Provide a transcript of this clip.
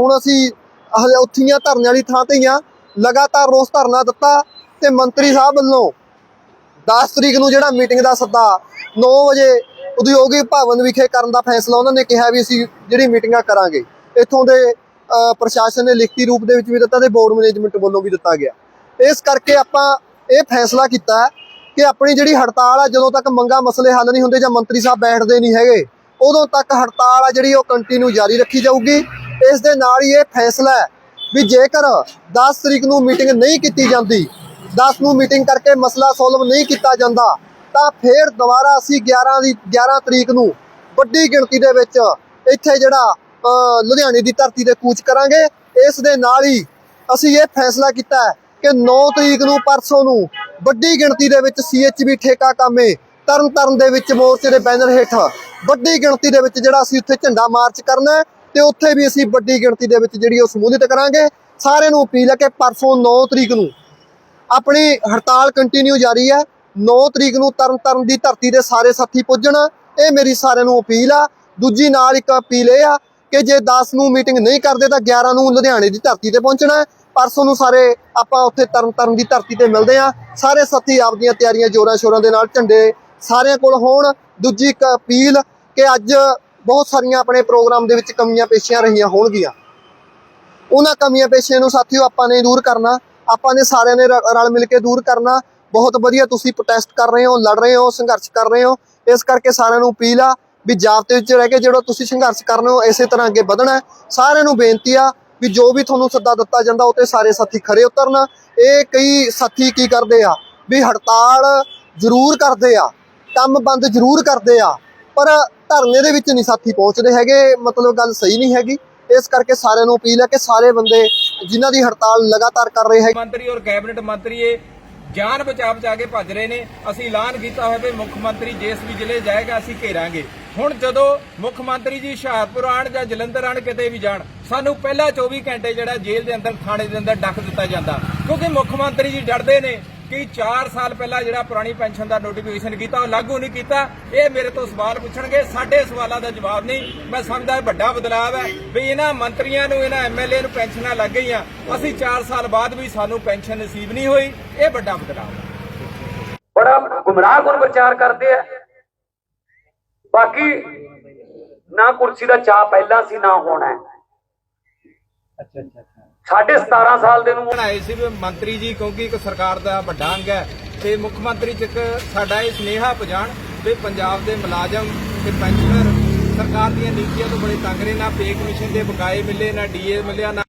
ਹੁਣ ਅਸੀਂ ਉੱਥੀਆਂ ਧਰਨੇ ਵਾਲੀ ਥਾਂ ਤੇ ਹੀ ਆ। ਲਗਾਤਾਰ ਰੋਸ ਧਰਨਾ ਦਿੱਤਾ ਤੇ ਮੰਤਰੀ ਸਾਹਿਬ ਵੱਲੋਂ 10 ਤਰੀਕ ਨੂੰ ਜਿਹੜਾ ਮੀਟਿੰਗ ਦਾ ਸੱਦਾ 9 ਵਜੇ ਉਦਯੋਗਿਕ ਭਵਨ ਵਿਖੇ ਕਰਨ ਦਾ ਫੈਸਲਾ ਉਹਨਾਂ ਨੇ ਕਿਹਾ ਵੀ ਅਸੀਂ ਜਿਹੜੀ ਮੀਟਿੰਗਾਂ ਕਰਾਂਗੇ। ਇੱਥੋਂ ਦੇ ਪ੍ਰਸ਼ਾਸਨ ਨੇ ਲਿਖਤੀ ਰੂਪ ਦੇ ਵਿੱਚ ਵੀ ਦਿੱਤਾ ਤੇ ਬੋਰਡ ਮੈਨੇਜਮੈਂਟ ਵੱਲੋਂ ਵੀ ਦਿੱਤਾ ਗਿਆ। ਇਸ ਕਰਕੇ ਆਪਾਂ ਇਹ ਫੈਸਲਾ ਕੀਤਾ ਕਿ ਆਪਣੀ ਜਿਹੜੀ ਹੜਤਾਲ ਆ, ਜਦੋਂ ਤੱਕ ਮੰਗਾ ਮਸਲੇ ਹੱਲ ਨਹੀਂ ਹੁੰਦੇ ਜਾਂ ਮੰਤਰੀ ਸਾਹਿਬ ਬੈਠਦੇ ਨਹੀਂ ਹੈਗੇ, ਉਦੋਂ ਤੱਕ ਹੜਤਾਲ ਆ ਜਿਹੜੀ ਉਹ ਕੰਟੀਨਿਊ ਜਾਰੀ ਰੱਖੀ ਜਾਊਗੀ। ਇਸ ਦੇ ਨਾਲ ਹੀ ਇਹ ਫੈਸਲਾ ਹੈ ਵੀ ਜੇਕਰ 10 ਤਰੀਕ ਨੂੰ ਮੀਟਿੰਗ ਨਹੀਂ ਕੀਤੀ ਜਾਂਦੀ 10 ਨੂੰ ਮੀਟਿੰਗ ਕਰਕੇ ਮਸਲਾ ਸੋਲਵ ਨਹੀਂ ਕੀਤਾ ਜਾਂਦਾ, ਤਾਂ ਫਿਰ ਦੁਬਾਰਾ ਅਸੀਂ 11 ਦੀ 11 ਤਰੀਕ ਨੂੰ ਵੱਡੀ ਗਿਣਤੀ ਦੇ ਵਿੱਚ ਇੱਥੇ ਜਿਹੜਾ ਲੁਧਿਆਣੇ ਦੀ ਧਰਤੀ ਤੇ ਕੂਚ ਕਰਾਂਗੇ। ਇਸ ਦੇ ਨਾਲ ਹੀ ਅਸੀਂ ਇਹ ਫੈਸਲਾ ਕੀਤਾ ਕਿ 9 ਤਰੀਕ ਨੂੰ ਪਰਸੋਂ ਨੂੰ ਵੱਡੀ ਗਿਣਤੀ ਦੇ ਵਿੱਚ ਸੀਐਚਬੀ ਠੇਕਾ ਕਾਮੇ ਤਰਨ ਤਾਰਨ ਦੇ ਵਿੱਚ ਮੋਰਚੇ ਦੇ ਬੈਨਰ ਹੇਠ ਵੱਡੀ ਗਿਣਤੀ ਦੇ ਵਿੱਚ ਜਿਹੜਾ ਅਸੀਂ ਉੱਥੇ ਝੰਡਾ ਮਾਰਚ ਕਰਨਾ ਤੇ ਉੱਥੇ ਵੀ ਅਸੀਂ ਵੱਡੀ ਗਿਣਤੀ ਦੇ ਵਿੱਚ ਜਿਹੜੀ ਉਹ ਸਮੂਹਿਤ ਕਰਾਂਗੇ। ਸਾਰਿਆਂ ਨੂੰ ਅਪੀਲ ਹੈ ਕਿ ਪਰਸੋਂ 9 ਤਰੀਕ ਨੂੰ ਆਪਣੀ ਹੜਤਾਲ ਕੰਟੀਨਿਊ ਜਾਰੀ ਹੈ। 9 ਤਰੀਕ ਨੂੰ ਤਰਨ ਤਾਰਨ ਦੀ ਧਰਤੀ ਦੇ ਸਾਰੇ ਸਾਥੀ ਪੁੱਜਣ। ਇਹ ਮੇਰੀ ਸਾਰਿਆਂ ਨੂੰ ਅਪੀਲ ਆ। ਦੂਜੀ ਨਾਲ ਇੱਕ ਅਪੀਲ ਇਹ ਆ ਕਿ ਜੇ 10 ਨੂੰ ਮੀਟਿੰਗ ਨਹੀਂ ਕਰਦੇ ਤਾਂ 11 ਨੂੰ ਲੁਧਿਆਣੇ ਦੀ ਧਰਤੀ ਤੇ ਪਹੁੰਚਣਾ ਪਰਸੋਂ ਨੂੰ ਸਾਰੇ ਆਪਾਂ ਉੱਥੇ ਤਰਨ ਤਾਰਨ ਦੀ ਧਰਤੀ ਤੇ ਮਿਲਦੇ ਆ ਸਾਰੇ ਸਾਥੀ ਆਪਦੀਆਂ ਤਿਆਰੀਆਂ ਜੋਰਾਂ ਸ਼ੋਰਾਂ ਦੇ ਨਾਲ ਝੰਡੇ ਸਾਰਿਆਂ ਕੋਲ ਹੋਣ। ਦੂਜੀ ਇੱਕ ਅਪੀਲ ਕਿ ਅੱਜ ਬਹੁਤ ਸਾਰੀਆਂ ਆਪਣੇ ਪ੍ਰੋਗਰਾਮ ਦੇ ਵਿੱਚ ਕਮੀਆਂ ਪੇਸ਼ੀਆਂ ਰਹੀਆਂ ਹੋਣਗੀਆਂ। ਉਹਨਾਂ ਕਮੀਆਂ ਪੇਸ਼ੀਆਂ ਨੂੰ ਸਾਥੀਓ ਆਪਾਂ ਨੇ ਦੂਰ ਕਰਨਾ, ਆਪਾਂ ਨੇ ਸਾਰਿਆਂ ਨੇ ਰ- ਰਲ ਮਿਲ ਕੇ ਦੂਰ ਕਰਨਾ। ਬਹੁਤ ਵਧੀਆ ਤੁਸੀਂ ਪ੍ਰੋਟੈਸਟ ਕਰ ਰਹੇ ਹੋ, ਲੜ ਰਹੇ ਹੋ, ਸੰਘਰਸ਼ ਕਰ ਰਹੇ ਹੋ। ਇਸ ਕਰਕੇ ਸਾਰਿਆਂ ਨੂੰ ਅਪੀਲ ਆ ਵੀ ਜਾਬਤੇ ਵਿੱਚ ਰਹਿ ਕੇ ਜਿਹੜਾ ਤੁਸੀਂ ਸੰਘਰਸ਼ ਕਰ ਰਹੇ ਹੋ, ਇਸੇ ਤਰ੍ਹਾਂ ਅੱਗੇ ਵਧਣਾ ਸਾਰਿਆਂ ਨੂੰ ਬੇਨਤੀ ਆ ਵੀ ਜੋ ਵੀ ਤੁਹਾਨੂੰ ਸੱਦਾ ਦਿੱਤਾ ਜਾਂਦਾ, ਉਹ ਤੇ ਸਾਰੇ ਸਾਥੀ ਖਰੇ ਉਤਰਨ। ਇਹ ਕਈ ਸਾਥੀ ਕੀ ਕਰਦੇ ਆ? ਵੀ ਹੜਤਾਲ ਜ਼ਰੂਰ ਕਰਦੇ ਆ, ਕੰਮ ਬੰਦ ਜ਼ਰੂਰ ਕਰਦੇ ਆ। ਪਰ ਧਰਨੇ ਦੇ ਵਿੱਚ ਨਹੀਂ ਸਾਥੀ ਪਹੁੰਚਦੇ ਹੈਗੇ, ਮਤਲਬ ਗੱਲ ਸਹੀ ਨਹੀਂ ਹੈਗੀ। ਇਸ ਕਰਕੇ ਸਾਰਿਆਂ ਨੂੰ ਅਪੀਲ ਹੈ ਕਿ ਸਾਰੇ ਬੰਦੇ ਜਿਨ੍ਹਾਂ ਦੀ ਹੜਤਾਲ ਲਗਾਤਾਰ ਕਰ ਰਹੇ ਹੈ ਮੰਤਰੀ ਔਰ ਕੈਬਨਿਟ ਮੰਤਰੀ, ਇਹ ਜਾਨ ਬਚਾ ਬਚਾ ਕੇ ਭੱਜ ਰਹੇ ਨੇ। ਅਸੀਂ ਐਲਾਨ ਕੀਤਾ ਹੋਇਆ ਵੀ ਮੁੱਖ ਮੰਤਰੀ ਜਿਸ ਵੀ ਜ਼ਿਲ੍ਹੇ ਜਾਏਗਾ, ਅਸੀਂ ਘੇਰਾਂਗੇ। ਹੁਣ ਜਦੋਂ ਮੁੱਖ ਮੰਤਰੀ ਜੀ ਹੁਸ਼ਿਆਰਪੁਰ ਆਣ ਜਾਂ ਜਲੰਧਰ ਆਣ ਕਿਤੇ ਵੀ ਜਾਣ, ਸਾਨੂੰ ਪਹਿਲਾਂ 24 ਘੰਟੇ ਜਿਹੜਾ ਜੇਲ੍ਹ ਦੇ ਅੰਦਰ, ਥਾਣੇ ਦੇ ਅੰਦਰ ਡੱਕ ਦਿੱਤਾ ਜਾਂਦਾ। ਕਿਉਂਕਿ ਮੁੱਖ ਮੰਤਰੀ ਜੀ ਡਰਦੇ ਨੇ। ਕਿ 4 ਸਾਲ ਪਹਿਲਾਂ ਜਿਹੜਾ ਪੁਰਾਣੀ ਪੈਨਸ਼ਨ ਦਾ ਨੋਟੀਫਿਕੇਸ਼ਨ ਕੀਤਾ, ਉਹ ਲਾਗੂ ਨਹੀਂ ਕੀਤਾ। ਇਹ ਮੇਰੇ ਤੋਂ ਸਵਾਲ ਪੁੱਛਣਗੇ। ਸਾਡੇ ਸਵਾਲਾਂ ਦਾ ਜਵਾਬ ਨਹੀਂ। ਮੈਂ ਸਮਝਦਾ ਇਹ ਵੱਡਾ ਬਦਲਾਅ ਹੈ ਵੀ ਇਹਨਾਂ ਮੰਤਰੀਆਂ ਨੂੰ, ਇਹਨਾਂ ਐਮਐਲਏ ਨੂੰ ਪੈਨਸ਼ਨਾਂ ਲੱਗ ਗਈਆਂ। ਅਸੀਂ 4 ਸਾਲ ਬਾਅਦ ਵੀ ਸਾਨੂੰ ਪੈਨਸ਼ਨ ਨਸੀਬ ਨਹੀਂ ਹੋਈ। ਇਹ ਵੱਡਾ ਬਦਲਾਅ ਹੈ। ਬੜਾ ਗੁੰਮਰਾਹ ਪ੍ਰਚਾਰ ਕਰਦੇ ਆ। ਬਾਕੀ ਨਾ ਕੁਰਸੀ ਦਾ ਚਾਹ ਪਹਿਲਾਂ ਸੀ, ਨਾ ਹੋਣਾ ਅੱਛਾ ਅੱਛਾ ਅੱਛਾ। ਸਾਢੇ 17 ਸਾਲ ਦੇ ਨੂੰ ਬਣਾਏ ਸੀ ਵੀ ਮੰਤਰੀ ਜੀ ਕਿਉਂਕਿ ਇੱਕ ਸਰਕਾਰ ਦਾ ਵੱਡਾ ਅੰਗ ਹੈ ਤੇ ਮੁੱਖ ਮੰਤਰੀ ਚ ਇੱਕ ਸਾਡਾ ਇਹ ਸੁਨੇਹਾ ਪਹੁੰਚਾਉਣ ਵੀ ਪੰਜਾਬ ਦੇ ਮੁਲਾਜ਼ਮ ਤੇ ਪੈਨਸ਼ਨਰ ਸਰਕਾਰ ਦੀਆਂ ਨੀਤੀਆਂ ਤੋਂ ਬੜੇ ਤੰਗ ਨੇ ਨਾ ਪੇ ਕਮਿਸ਼ਨ ਦੇ ਬਕਾਏ ਮਿਲੇ ਨਾ ਡੀਏ ਮਿਲਿਆ ਨਾ